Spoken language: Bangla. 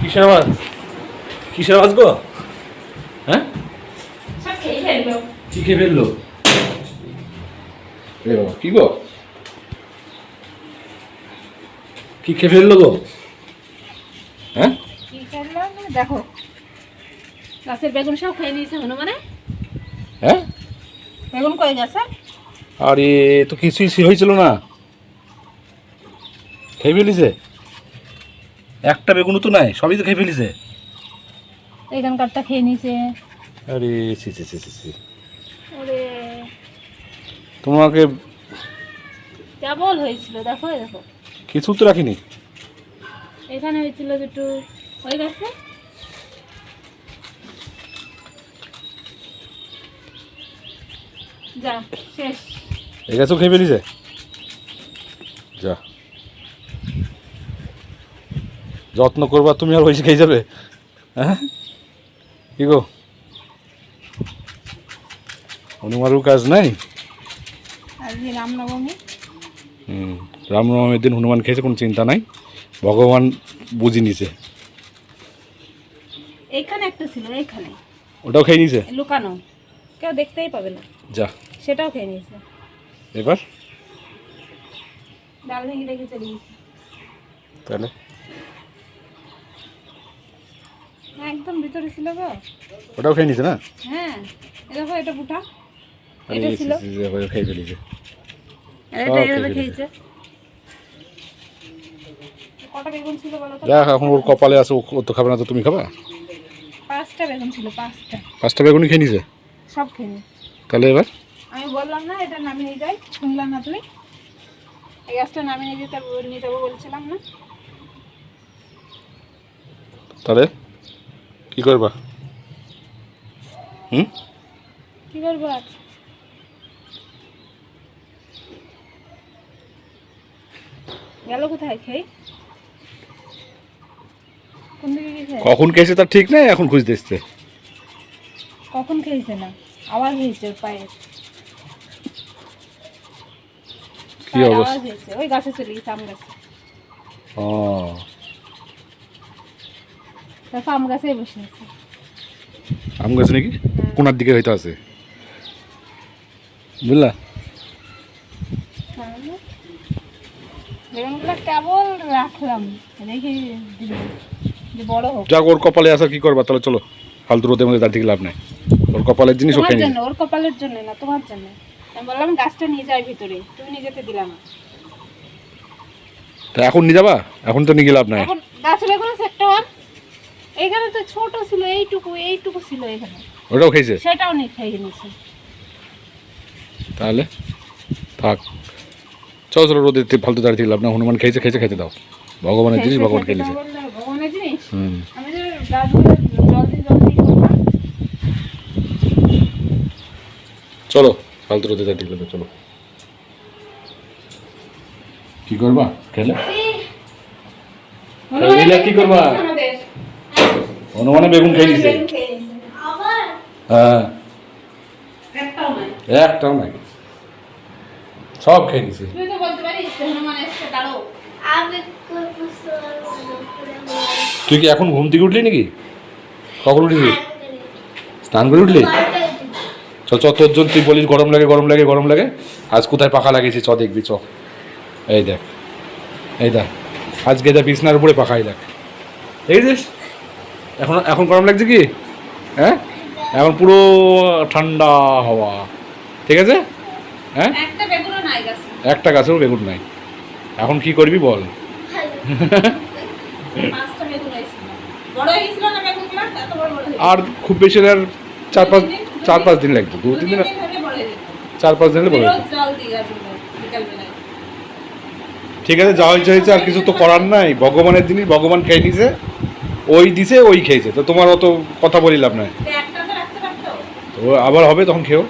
কিসের আওয়াজ? কিসের আওয়াজ গো? হ্যাঁ? কি খেয়ে ফেলল? কি গো? কি খেয়ে ফেলল গো? হ্যাঁ? দেখো। গাছের বেগুন সব খেয়ে নিয়েছে হনুমানে। হ্যাঁ? বেগুন কয়ে গেছে? আরে তো কিছুই হয়েছিল না। খেয়ে ফেলিছে? একটা বেগুনও তো নাই সবই তো খেয়ে ফেলিছে। এখানকারটা খেয়ে নিয়েছে আরে সি সি সি সি তোমাকে কেবল হয়েছিল দেখো দেখো। কিছু তো রাখিনি। এখানে হয়েছিল দুটো হয়ে গেছে যা শেষ। এই গাছও খেয়ে ফেলিছে যা যত্ন করবা তুমি আর হয়েছে খেয়ে যাবে? হ্যাঁ? কি গো? হনুমারও কাজ নাই? হুম রামনবমীর দিন হনুমান খেয়েছে কোনো চিন্তা নাই। ভগবান বুঝি নিছে। এইখানে একটা ছিল এইখানে। ওটাও খেয়ে নিছে? লুকানো। কেউ দেখতেই পাবে না। যা। সেটাও খেয়ে নিয়েছে। এবার? ডাল ভেঙে রেখে চলে গেছে। তাহলে? একদম ভিতরে ছিল গো। ওটাও খেয়ে নিছে না? হ্যাঁ দেখো এটা বুটা। এটা ছিল। খেয়ে ফেলিছে। আর এটা ফেলেছে। খেয়েছে। কটা বেগুন ছিল বলো দেখ এখন ওর কপালে আছে ও তো খাবে না তো তুমি খাবা? পাঁচটা বেগুন ছিল পাঁচটা। পাঁচটা বেগুনই খেয়ে নিছে সব খেয়ে। তাহলে এবার? আমি বললাম না এটা নামিয়ে যাই। শুনলাম না তুমি? এই গাছটা নামিয়ে নিয়ে যেতে নিয়ে যাব বলছিলাম না। তাহলে? কি করবা? হুম? কি করব গেল কোথায় খেয়ে? কোন দিকে গেছে কখন খেয়েছে তার ঠিক নাই এখন খুঁজতে এসছে। কখন খেয়েছে না? আওয়াজ হয়েছে ওর পায়ের কি অবস্থা? ওই গাছে চলে গেছে আম গাছে। ও। দেখো আম গাছেই বসে আছে। আম গাছ নাকি? কোনার দিকে হয়তো আছে। বুঝলা? কেবল রাখলাম। দেখি বড় হোক। যাক ওর কপালে আসা কি করবা? তাহলে চলো ফালতু রোদের মধ্যে দাঁড়িয়ে লাভ নাই। ওর কপালের জিনিস জন্য ওর কপালের জন্য না তোমার জন্য। আমি বললাম গাছটা নিয়ে যাই ভিতরে। তুমি নিয়ে যেতে দিলাম তা এখন নিয়ে যাবা? এখন তো নিয়ে লাভ নাই। এখন গাছে এইখানে তো ছোট ছিল এইটুকু এইটুকু ছিল এখানে। ওটাও খেয়েছে? সেটাও নিয়ে খেয়ে নিয়েছে। তাহলে থাক। চলো চলো রোদে ফালতু দাঁড়িয়ে লাভ না হনুমান খেয়েছে খেয়েছে খেতে দাও। ভগবানের জিনিস ভগবান খেয়ে নিছে ভগবানের জিনিস? হুম। না। চলো ফালতু রোদে দাঁড়িয়ে লাভ চলো। কি করবা? খেলে? কি করবা? হনুমানে বেগুন খেয়ে নিছে। হ্যাঁ। একটাও নাই। সব খেয়ে নিছে। তুই কি এখন ঘুম থেকে উঠলি নাকি? কখন উঠলি স্নান করে উঠলি? চ চ তোর জন্য তুই বলিস গরম লাগে গরম লাগে গরম লাগে। আজ কোথায় পাখা লাগিয়েছি চ দেখবি চ। এই দেখ এই দেখ। আজকে যা বিছনার উপরে পাখাই দেখ। দেখেছিস? এখন এখন গরম লাগছে কি? হ্যাঁ? এখন পুরো ঠান্ডা হাওয়া। ঠিক আছে? হ্যাঁ? একটা বেগুনও নাই গাছে। একটা গাছেও বেগুন নাই। এখন কি করবি বল? আর খুব বেশি আর চার পাঁচ চার পাঁচ দিন লাগতো। দু তিন দিন চার পাঁচ দিন বিকালবেলায়। ঠিক আছে যা হয়েছে হয়েছে আর কিছু তো করার নাই। ভগবানের দিনই ভগবান খেয়ে নিছে। ওই দিছে ওই খেয়েছে। তো তোমার অত কথা বলি লাভ নয় তো আবার হবে তখন খেও